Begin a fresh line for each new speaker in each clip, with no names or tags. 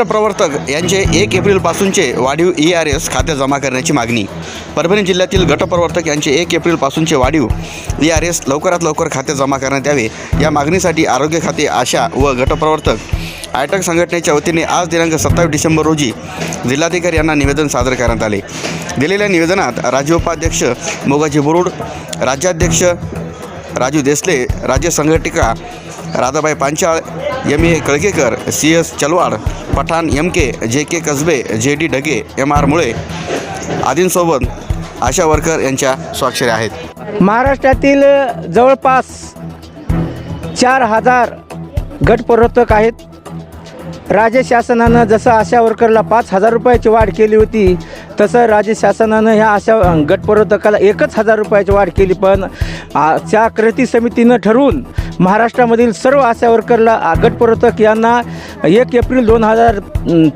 गटप्रवर्तक यांचे एक एप्रिलपासूनचे वाढीव ई आर एस खाते जमा करण्याची मागणी. परभणी जिल्ह्यातील गटप्रवर्तक यांचे एक एप्रिलपासूनचे वाढीव ई आर एस लवकरात लवकर खाते जमा करण्यात यावे या मागणीसाठी आरोग्य खाते आशा व गटप्रवर्तक आयटक संघटनेच्या वतीने आज दिनांक सत्तावीस डिसेंबर रोजी जिल्हाधिकारी यांना निवेदन सादर करण्यात आले. दिलेल्या निवेदनात राज्य उपाध्यक्ष मोगाजी बुरुड राज्याध्यक्ष राजू देसले राज्य संघटिका Radhabai Panchal M A Kalkekar C S Chalwad Pathan M K J K Kasbe जे डी ढगे एम आर मुळे आदींसोबत आशा वर्कर यांच्या स्वाक्षऱ्या आहेत.
महाराष्ट्रातील जवळपास चार हजार गटप्रवर्तक आहेत. राज्य शासनानं जसं आशा वर्करला पाच हजार रुपयाची वाढ केली होती तसं राज्य शासनानं ह्या आशा गटप्रवर्तकाला एकच हजार रुपयाची वाढ केली. पण आ, त्या कृती समितीनं ठरवून महाराष्ट्रामधील सर्व आशावर्करला गटप्रवर्तक यांना एक एप्रिल दोन हजार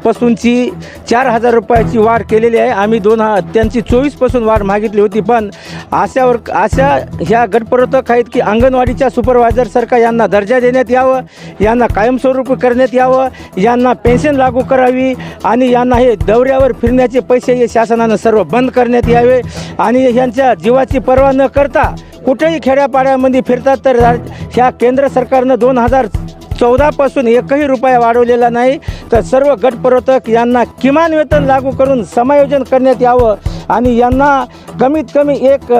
पासूनची चार हजार रुपयाची वाढ केलेली आहे. आम्ही दोन हा त्यांची चोवीसपासून वाढ मागितली होती. पण आशावर आशा ह्या गटप्रवर्तक आहेत की अंगणवाडीच्या सुपरवायझरसारखा यांना दर्जा देण्यात यावं यांना कायमस्वरूपी करण्यात यावं यांना पेन्शन लागू करावी आणि यांना हे दौऱ्यावर फिरण्याचे पैसे हे शासनानं सर्व बंद करण्यात यावे आणि यांच्या जीवाची पर्वा न करता कुठेही खेड्यापाड्यामध्ये फिरतात तर ह्या केंद्र सरकारनं दोन हजार चौदापासून एकही रुपया वाढवलेला नाही. तर सर्व गटप्रवर्तक यांना किमान वेतन लागू करून समायोजन करण्यात यावं आणि यांना कमीत कमी एक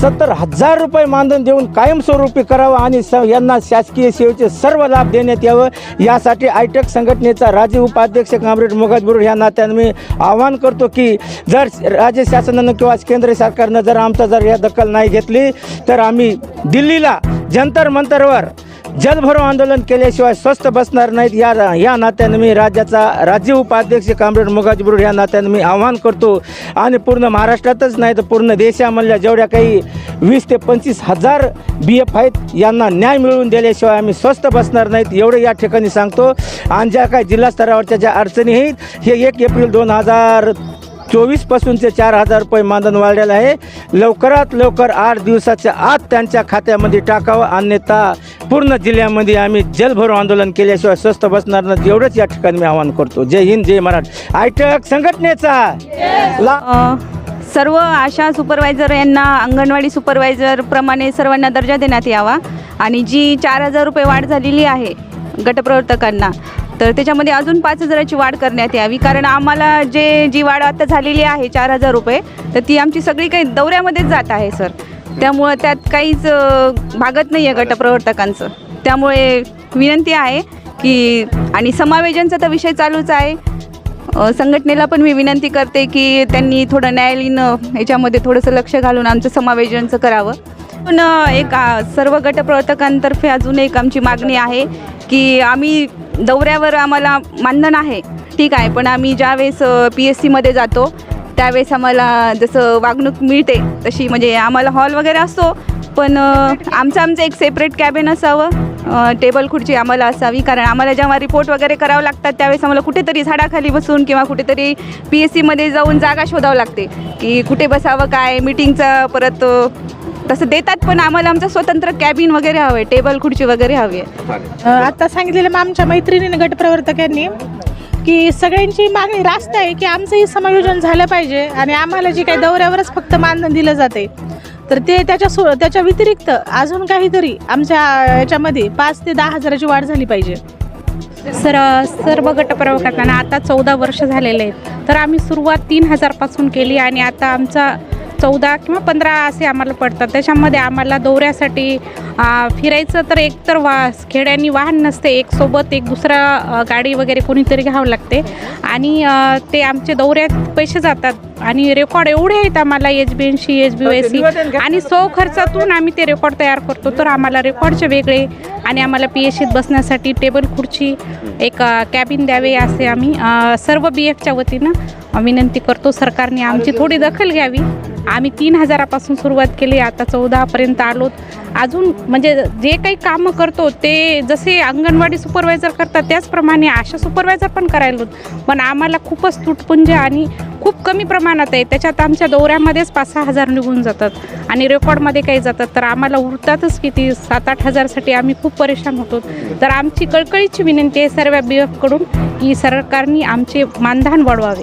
सत्तर हजार रुपये मानधन देऊन कायमस्वरूपी करावं आणि स यांना शासकीय सेवेचे सर्व लाभ देण्यात यावं. यासाठी आयटेक संघटनेचा राज्य उपाध्यक्ष कामरेड मोगाज बुरुड या नात्याने मी आवाहन करतो की जर राज्य शासनानं किंवा केंद्र सरकारनं जर आमचा जर या दखल नाही घेतली तर आम्ही दिल्लीला जंतर मंतरवर जलभरो आंदोलन केल्याशिवाय स्वस्थ बसणार नाहीत. या या नात्याने मी राज्याचा राज्य उपाध्यक्ष कामरेड मुगाज बुरुड या नात्यानं मी आवाहन करतो. आणि पूर्ण महाराष्ट्रातच नाही तर पूर्ण देशामधल्या जेवढ्या काही वीस ते पंचवीस हजार बी एफ आहेत यांना न्याय मिळवून दिल्याशिवाय आम्ही स्वस्थ बसणार नाहीत एवढं या ठिकाणी सांगतो. आणि ज्या काही जिल्हा स्तरावरच्या ज्या अडचणी आहेत हे एक एप्रिल दोन हजार चोवीसपासूनचे चार हजार रुपये मानधन वाढलेलं आहे. लवकरात लवकर आठ दिवसाच्या आत त्यांच्या खात्यामध्ये टाकावं. अन्यथा पूर्ण जिल्ह्यामध्ये आम्ही जलभरो आंदोलन केल्याशिवाय स्वस्त बसणार नाही. एवढंच या ठिकाणी मी आवाहन करतो. जय हिंद जय मराठी. आयटक संघटनेचा.
सर्व आशा सुपरवायझर यांना अंगणवाडी सुपरवायझर प्रमाणे सर्वांना दर्जा देण्यात यावा. आणि जी चार हजार रुपये वाढ झालेली आहे गटप्रवर्तकांना तर त्याच्यामध्ये अजून पाच हजाराची वाढ करण्यात यावी. कारण आम्हाला जे जी वाढ आता झालेली आहे चार हजार रुपये तर ती आमची सगळी काही दौऱ्यामध्येच जात आहे सर. त्यामुळं त्यात काहीच भागत नाही आहे गटप्रवर्तकांचं. त्यामुळे विनंती आहे की आणि समावेशनचा तर विषय चालूच आहे. संघटनेला पण मी विनंती करते की त्यांनी थोडं न्यायालयीन याच्यामध्ये थोडंसं लक्ष घालून आमचं समावेशनचं करावं. पण एक सर्व गटप्रवर्तकांतर्फे अजून एक आमची मागणी आहे की आम्ही दौऱ्यावर आम्हाला मानधन आहे ठीक आहे पण आम्ही ज्यावेळेस पी एस सीमध्ये जातो त्यावेळेस आम्हाला जसं वागणूक मिळते तशी म्हणजे आम्हाला हॉल वगैरे असतो पण आमचं आमचं एक सेपरेट कॅबिन असावं टेबल खुर्ची आम्हाला असावी कारण आम्हाला जेव्हा रिपोर्ट वगैरे करावं लागतात त्यावेळेस आम्हाला कुठेतरी झाडाखाली बसून किंवा कुठेतरी पी एस सीमध्ये जाऊन जागा शोधावं लागते की कुठे बसावं काय मिटिंगचं परत तसं देतात पण आम्हाला आमचं स्वतंत्र कॅबिन वगैरे हवं आहे टेबल खुर्ची वगैरे हवी आहे.
अ, आता सांगितलेलं मग आमच्या मैत्रिणीने गटप्रवर्तकांनी की सगळ्यांची मागणी रास्त आहे की आमचंही समायोजन झालं पाहिजे आणि आम्हाला जे काही दौऱ्यावरच फक्त मानधन दिलं जाते. तर ते त्याच्या सो त्याच्या व्यतिरिक्त अजून काहीतरी आमच्या याच्यामध्ये पाच ते दहा हजाराची वाढ झाली पाहिजे.
सर सर्व गटप्रवर्तकांना आता चौदा वर्ष झालेले आहेत. तर आम्ही सुरुवात तीन हजारपासून केली आणि आता आमचा चौदा किंवा पंधरा असे आम्हाला पडतात. त्याच्यामध्ये आम्हाला दौऱ्यासाठी फिरायचं तर एक तर वा खेड्यांनी वाहन नसते. एक सोबत एक दुसरा गाडी वगैरे कोणीतरी घ्यावं लागते. आणि ते आमचे दौऱ्यात पैसे जातात. आणि रेकॉर्ड एवढे आहेत आम्हाला H B N C H B S C. आणि सौ खर्चातून आम्ही ते रेकॉर्ड तयार करतो. तर आम्हाला रेकॉर्डचे वेगळे आणि आम्हाला पी एस सीत बसण्यासाठी टेबल खुर्ची एक कॅबिन द्यावे असे आम्ही सर्व बी एफच्या वतीनं विनंती करतो. सरकारने आमची थोडी दखल घ्यावी. आम्ही तीन हजारापासून सुरुवात केली आता चौदापर्यंत आलो. अजून म्हणजे जे काही कामं करतो ते जसे अंगणवाडी सुपरवायझर करतात त्याचप्रमाणे आशा सुपरवायझर पण करायला पण आम्हाला खूपच तुटपुंज आणि खूप कमी प्रमाणात आहे. त्याच्यात आमच्या दौऱ्यामध्येच पाच सहा हजार निघून जातात आणि रेकॉर्डमध्ये काही जातात. तर आम्हाला उरतातच किती? सात आठ हजारसाठी आम्ही खूप परेशान होतो. तर आमची कळकळीची विनंती आहे सर्व बी एफकडून की सरकारने आमचे मानधन वाढवावे.